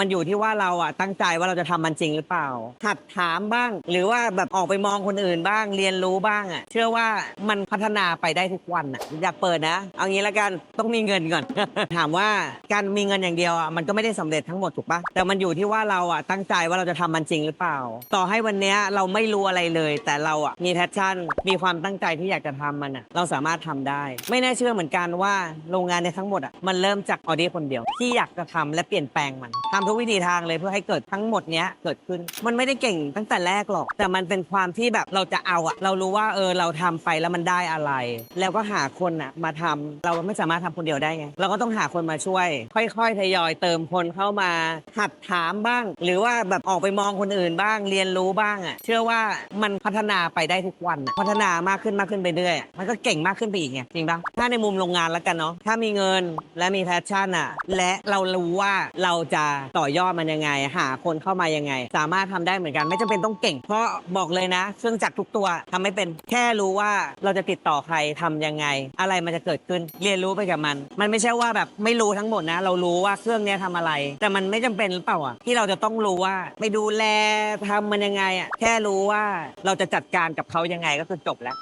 มันอยู่ที่ว่าเราอะตั้งใจว่าเราจะทำมันจริงหรือเปล่า หัดถามบ้าง หรือว่าแบบออกไปมองคนอื่นบ้างเรียนรู้บ้างอะ เชื่อว่ามันพัฒนาไปได้ทุกวันอะอยากเปิดนะ เอางี้ละกันต้องมีเงินก่อน ถามว่าการมีเงินอย่างเดียวอะมันก็ไม่ได้สำเร็จทั้งหมดถูกปะแต่มันอยู่ที่ว่าเราอะตั้งใจว่าเราจะทำมันจริงหรือเปล่า ต่อให้วันเนี้ยเราไม่รู้อะไรเลย แต่เราอะมีแพชชั่น มีความตั้งใจที่อยากจะทำมันอะ เราสามารถทำได้ ไม่น่าเชื่อเหมือนกันว่าโรงงานในทั้งหมดอะมันเริ่มจากออดี้คนเดียว ที่อยากจะทำและเปลี่ยนแปลงมันทำทุกวิธีทางเลยเพื่อให้เกิดทั้งหมดเนี้ยเกิดขึ้น มันไม่ได้เก่งตั้งแต่แรกหรอก แต่มันเป็นความที่แบบเราจะเอาอะเรารู้ว่าเออเราทำไปแล้วมันได้อะไร แล้วก็หาคนอะมาทำเราไม่สามารถทำคนเดียวได้ไงเราก็ต้องหาคนมาช่วย ค่อย ๆ ทยอยเติมคนเข้ามา หัดถามบ้าง หรือว่าแบบออกไปมองคนอื่นบ้างเรียนรู้บ้างอะเชื่อว่ามันพัฒนาไปได้ทุกวันพัฒนามากขึ้นมากขึ้นไปเรื่อยมันก็เก่งมากขึ้นไปอีกไงจริงปะถ้าในมุมโรงงานแล้วกันเนาะถ้ามีเงินและมีแพชชั่นอะและเรารู้ว่าเราจะต่อยอดมันยังไง หาคนเข้ามายังไง สามารถทำได้เหมือนกันไม่จำเป็นต้องเก่ง เพราะบอกเลยนะเครื่องจักรทุกตัวทำไม่เป็นแค่รู้ว่าเราจะติดต่อใครทำยังไง อะไรมันจะเกิดขึ้นเรียนรู้ไปกับมัน มันไม่ใช่ว่าแบบไม่รู้ทั้งหมดนะ เรารู้ว่าเครื่องนี้ยทำอะไร แต่มันไม่จำเป็นหรือเปล่าอะที่เราจะต้องรู้ว่าไปดูแลทำมันยังไงอะแค่รู้ว่าเราจะจัดการกับเขายังไงก็คือจบแล้ว